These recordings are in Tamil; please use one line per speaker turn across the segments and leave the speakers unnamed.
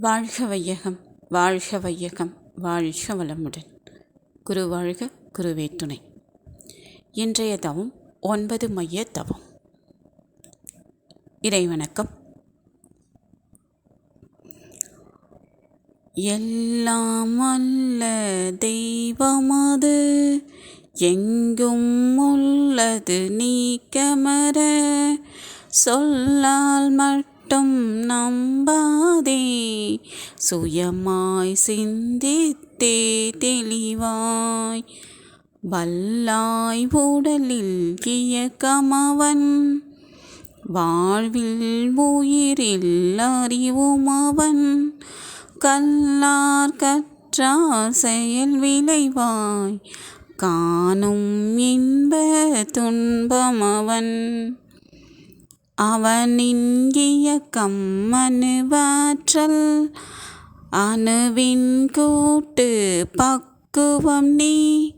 வாழ்க வையகம் வாழ்க வையகம் வாழ்க வளமுடன். குரு வாழ்க குருவே துணை. இன்றைய தவம் ஒன்பது மைய தவம். இறைவணக்கம். எல்லாம் அல்ல தெய்வமது எங்கும் உள்ளது நீக்கமர. சொல்லால் மட்டும் நம்பாதே. சுயமாய் சிந்தித்தே தெளிவாய். வல்லாய் உடலில் இயக்கமவன் வாழ்வில் உயிரில் அறிவும் அவன் கல்லார் கற்றார் செயல் விளைவாய். காணும் இன்ப துன்பம் அவன் கம்மனுவாற்றல் அணுவின் கூட்டு பக்குவம் நீ.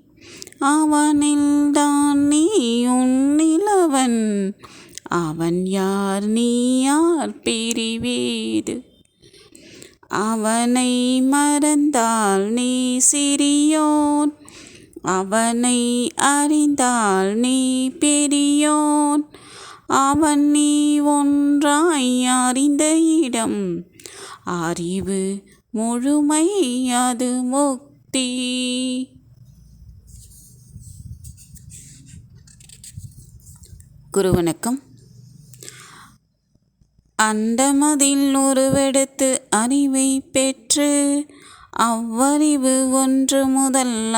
அவனில்தான் நீ உன்னிலவன் அவன் யார் நீ யார் பிரிவேது அவனை மறந்தால் நீ சிறியோன். அவனை அறிந்தால் நீ பெரியோன். அவன் நீ ஒன்றாய் அறிந்த இடம். அறிவு முழுமை அது முக்தி. குருவணக்கம் அண்டமதில் உருவெடுத்து அறிவை பெற்று அவ்வறிவு ஒன்று முதல்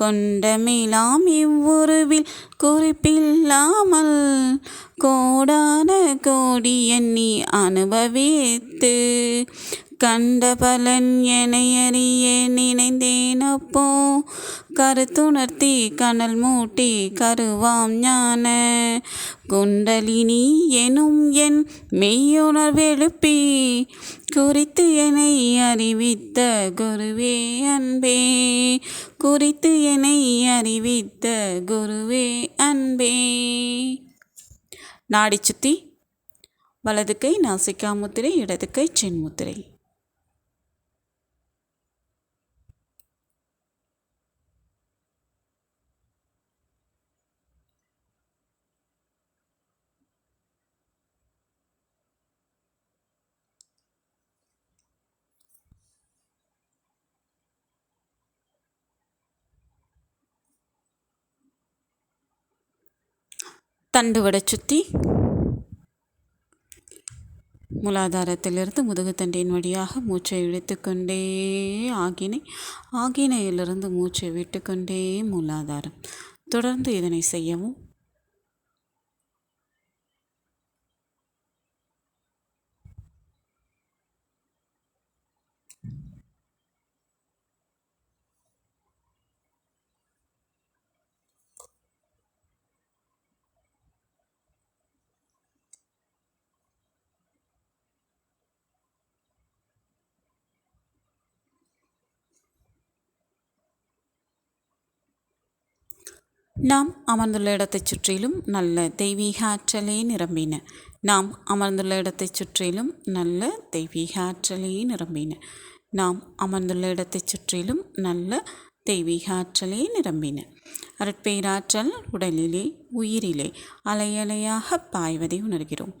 கொண்டமிலாம் இவ்வுருவில் குறிப்பில்லாமல் கோடான கோடி எண்ணி அனுபவித்து கண்ட பலன் எனையறிய நினைந்தேன் அப்போ. கருத்துணர்த்தி கனல் மூட்டி கருவாம் ஞான குண்டலினி எனும் என் மெய்யுணர்வெழுப்பி குறித்து என்னை அறிவித்த குருவே அன்பே. குறித்து என்னை அறிவித்த குருவே அன்பே. நாடி சுத்தி வலது கை நாசிக்கா முத்திரை இடது கை சென் தண்டு வடை சுற்றி மூலாதாரத்திலிருந்து முதுகுத்தண்டின் வழியாக மூச்சை இழுத்துக்கொண்டே ஆகினை ஆகினையிலிருந்து மூச்சை விட்டுக்கொண்டே மூலாதாரம். தொடர்ந்து இதனை செய்யவும் நாம் அமர்ந்துள்ள இடத்தைச் சுற்றிலும் நல்ல தெய்வீக ஆற்றலே நிரம்பின. நாம் அமர்ந்துள்ள இடத்தைச் சுற்றிலும் நல்ல தெய்வீக ஆற்றலே நிரம்பின. நாம் அமர்ந்துள்ள இடத்தைச் சுற்றிலும் நல்ல தெய்வீக ஆற்றலே நிரம்பின. அருட்பேராற்றல் உடலிலே உயிரிலே அலையலையாக பாய்வதை உணர்கிறோம்.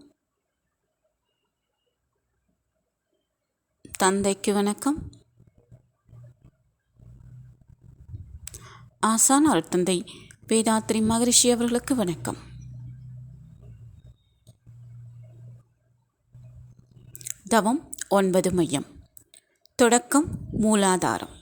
தந்தைக்கு வணக்கம். ஆசான் அருட்தந்தை வேதாத்ரி மகரிஷி அவர்களுக்கு வணக்கம். தவம் ஒன்பது மையம். தொடக்கம் மூலாதாரம்.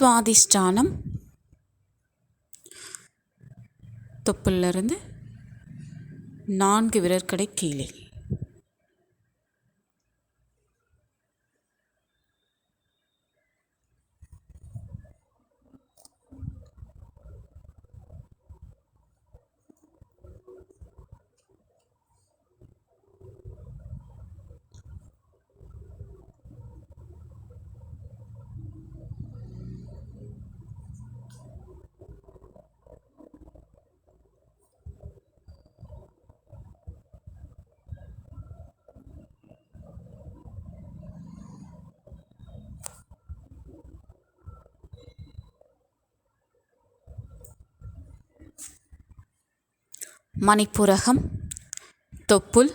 சுவாதிஷ்டானம். தொப்புலருந்து நான்கு விரற்கடை கீழே. மணிப்புரகம் தொப்புள்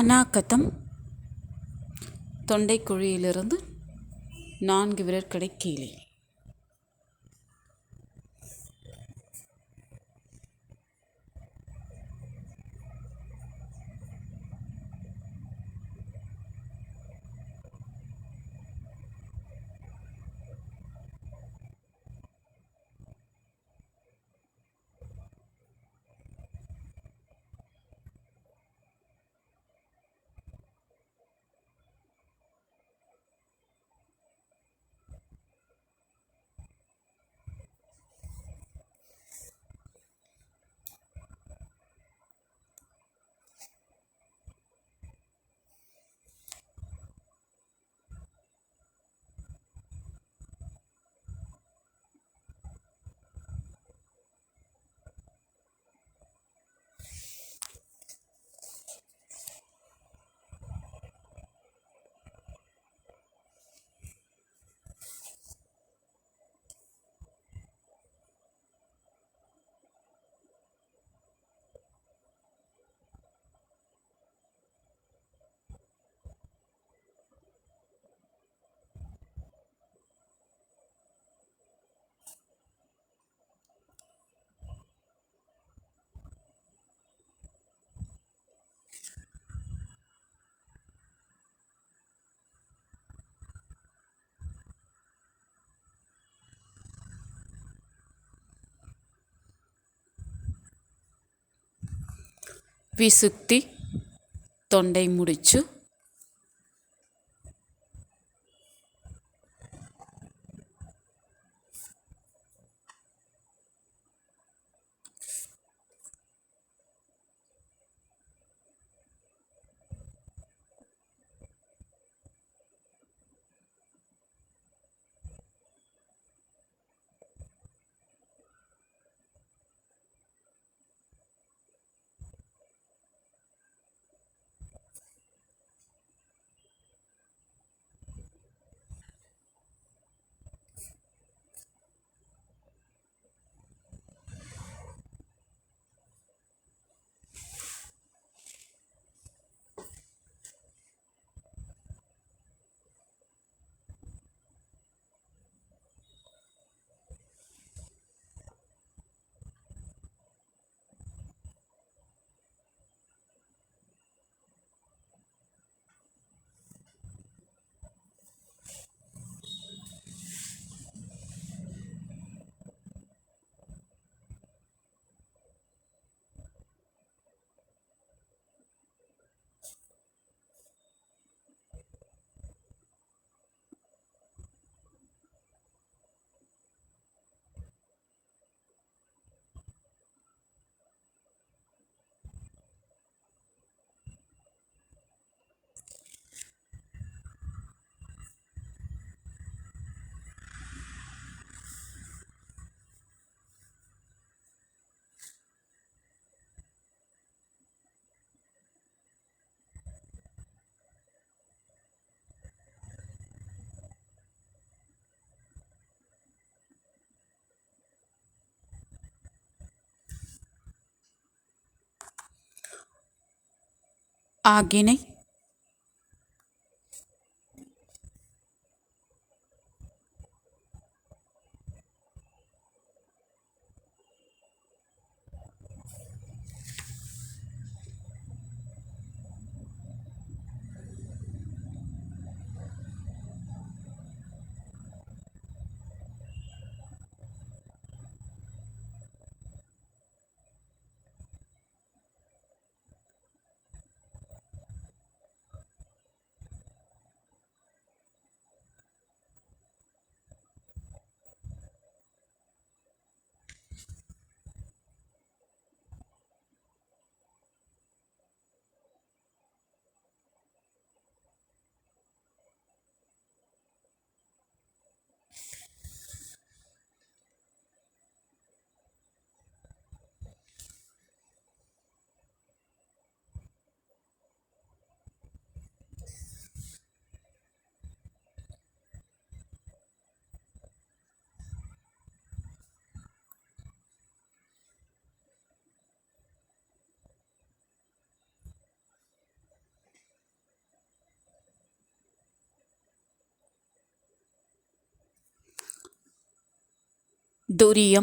அநாகதம் தொண்டைக்குழியிலிருந்து நான்கு விரற்கடை கீழே. വിസുത്തി തൊണ്ടയും മുടിച്ചു தொண்டை முடிச்சு ஆகினை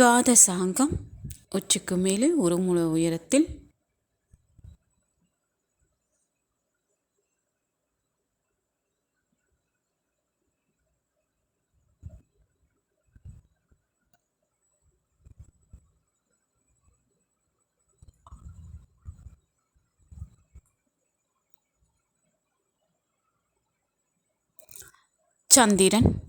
துவாதசாங்கம் உச்சிக்கு மேலே ஒரு முழ உயரத்தில். சந்திரன்.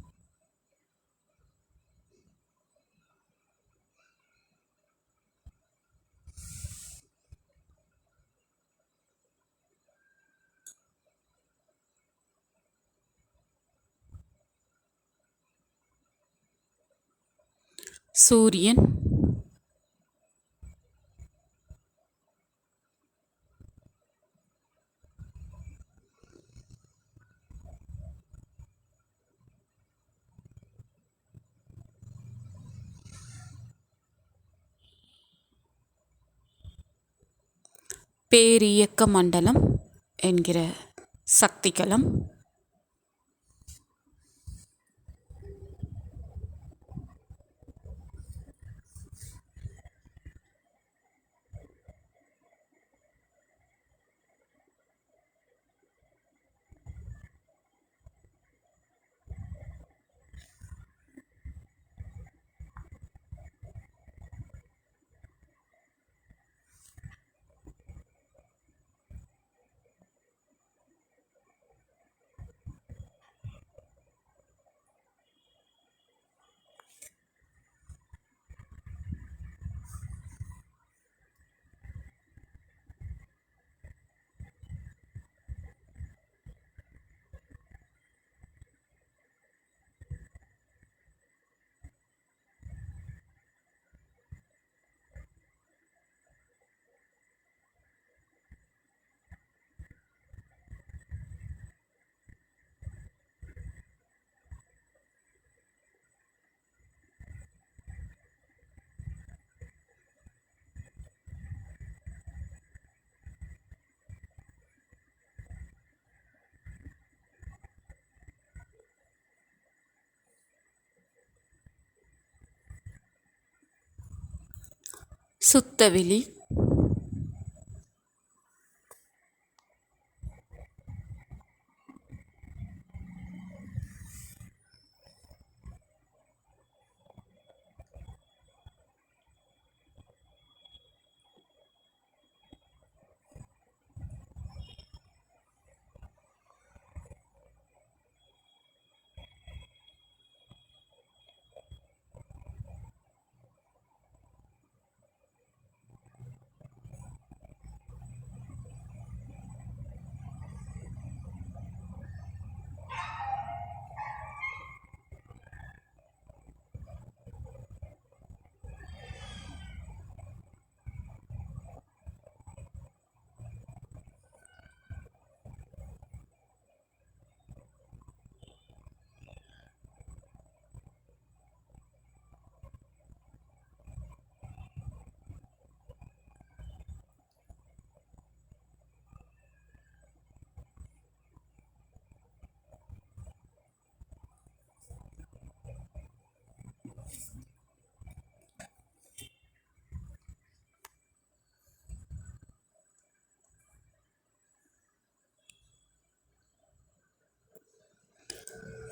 சூரியன். பேரியக்க மண்டலம் என்கிற சக்திகளம் சுத்தவெளி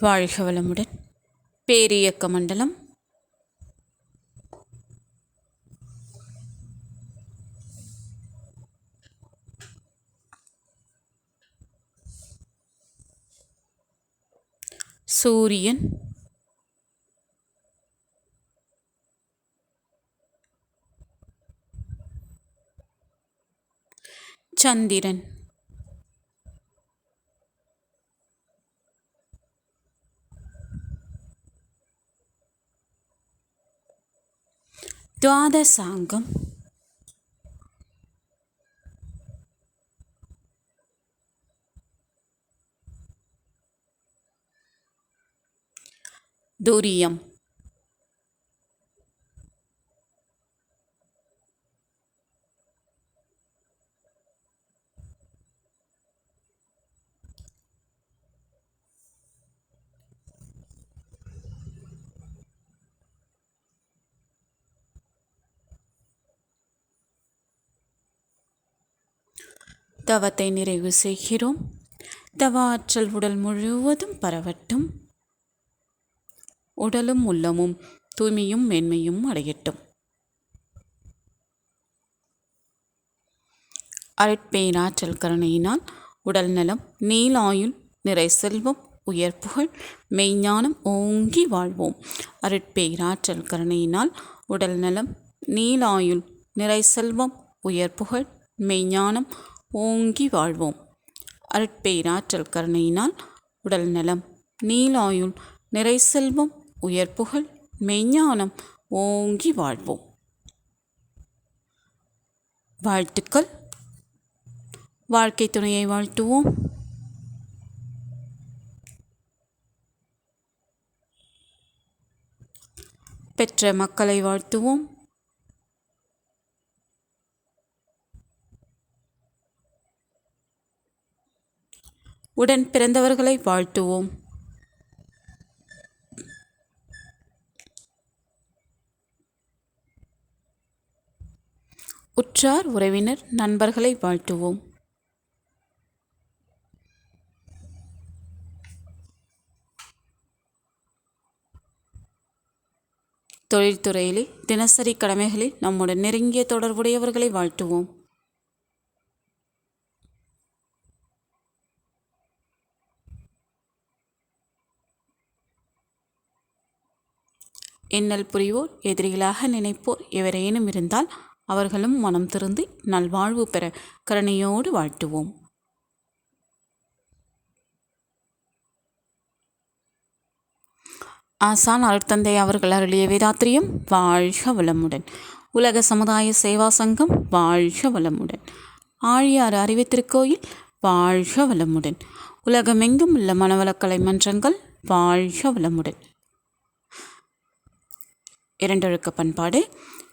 வாழ்க வளமுடன் பேரியக்க மண்டலம். சூரியன். சந்திரன். துவாதசாங்கம் துரியம் தவத்தை நிறைவு செய்கிறோம். தவ ஆற்றல் உடல் முழுவதும் பரவட்டும். உடலும் உள்ளமும் தூய்மையும் மேன்மையும் அடையட்டும். அருட்பேராற்றல் கருணையினால் உடல் நலம் நீலாயுள் நிறை செல்வம் உயர் புகழ் மெய்ஞானம் ஓங்கி வாழ்வோம். அருட்பேராற்றல் கருணையினால் உடல் நலம் நீலாயுள் நிறை செல்வம் உயர் புகழ் மெய்ஞானம் ஓங்கி வாழ்வோம். அருட்பேராற்றல் கருணையினால் உடல் நலம் நீலாயுள் நிறை செல்வம் உயர் புகழ் மெய்ஞானம் ஓங்கி வாழ்வோம். வாழ்த்துக்கள். வாழ்க்கை துணையை வாழ்த்துவோம். பெற்ற மக்களை வாழ்த்துவோம். உடன் பிறந்தவர்களை வாழ்த்துவோம். உற்றார் உறவினர் நண்பர்களை வாழ்த்துவோம். தொழில்துறையிலே தினசரி கடமைகளில் நம்முடன் நெருங்கிய தொடர்புடையவர்களை வாழ்த்துவோம். இன்னல் புரிவோர் எதிரிகளாக நினைப்போர் எவரேனும் இருந்தால் அவர்களும் மனம் திருந்து நல்வாழ்வு பெற கருணையோடு வாழ்த்துவோம். ஆசான் அருட்தந்தை அவர்கள் அருளிய வேதாத்திரியம் வாழ்க வளமுடன். உலக சமுதாய சேவா சங்கம் வாழ்க வளமுடன். ஆழியாறு அறிவித்திருக்கோயில் வாழ்க வளமுடன். உலகமெங்கும் உள்ள மனவளக்கலை மன்றங்கள் வாழ்க வளமுடன். இரண்டொழுக்க பண்பாடு.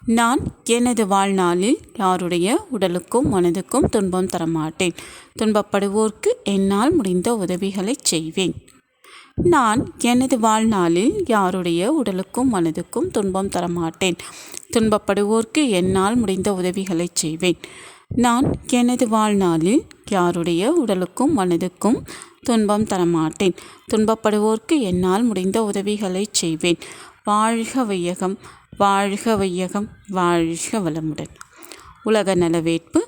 நான் எனது வாழ்நாளில் யாருடைய உடலுக்கும் மனதுக்கும் துன்பம் தரமாட்டேன். துன்பப்படுவோர்க்கு என்னால் முடிந்த உதவிகளை செய்வேன். நான் எனது வாழ்நாளில் யாருடைய உடலுக்கும் மனதுக்கும் துன்பம் தரமாட்டேன். துன்பப்படுவோர்க்கு என்னால் முடிந்த உதவிகளை செய்வேன். நான் எனது வாழ்நாளில் யாருடைய உடலுக்கும் மனதுக்கும் துன்பம் தரமாட்டேன். துன்பப்படுவோர்க்கு என்னால் முடிந்த உதவிகளை செய்வேன். வாழ்க வையகம் வாழ்க வையகம் வாழ்க வளமுடன். உலக நலவேட்பு.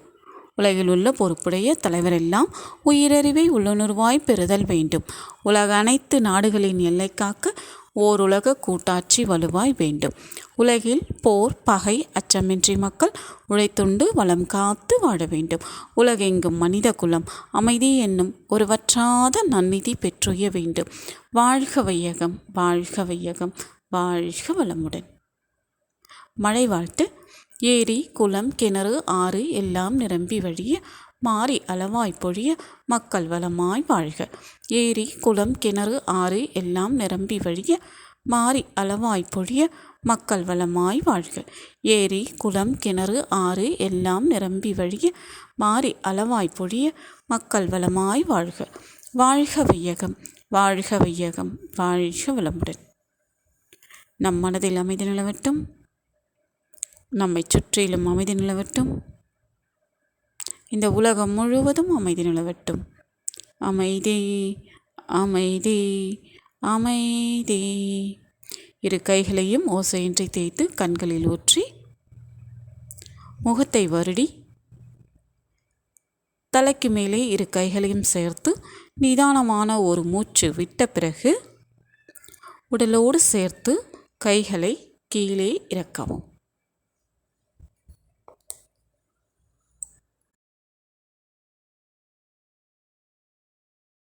உலகில் உள்ள பொறுப்புடைய தலைவரெல்லாம் உயிரறிவை உள்ளுணர்வாய் பெறுதல் வேண்டும். உலக அனைத்து நாடுகளின் எல்லை காக்க ஓருலக கூட்டாட்சி வலுவாய் வேண்டும். உலகில் போர் பகை அச்சமின்றி மக்கள் உழைத்துண்டு வளம் காத்து வாழ வேண்டும். உலகெங்கும் மனித குலம் அமைதி என்னும் ஒருவற்றாத நன்னிதி பெற்றுய வேண்டும். வாழ்க வையகம் வாழ்க வையகம் வாழ்க வளமுடன். மழை வாழ்த்து ஏரி குளம் கிணறு ஆறு எல்லாம் நிரம்பி வழிய மாறி அளவாய் பொழிய மக்கள் வளமாய் வாழ்க. ஏரி குளம் கிணறு ஆறு எல்லாம் நிரம்பி வழிய மாறி அளவாய் பொழிய மக்கள் வளமாய் வாழ்க. ஏரி குளம் கிணறு ஆறு எல்லாம் நிரம்பி வழிய மாறி அளவாய் பொழிய மக்கள் வளமாய் வாழ்க. வாழ்க வையகம் வாழ்க வையகம் வாழ்க வளமுடன். நம் மனதில் அமைதி நிலவட்டும். நம்மை சுற்றிலும் அமைதி நிலவட்டும். இந்த உலகம் முழுவதும் அமைதி நிலவட்டும். அமைதி அமைதி அமைதி. இரு கைகளையும் ஓசையின்றி தேய்த்து கண்களில் ஊற்றி முகத்தை வருடி. தலைக்கு மேலே இரு கைகளையும் சேர்த்து நிதானமான ஒரு மூச்சு விட்ட பிறகு உடலோடு சேர்த்து கைகளை கீழே இறக்கவும்.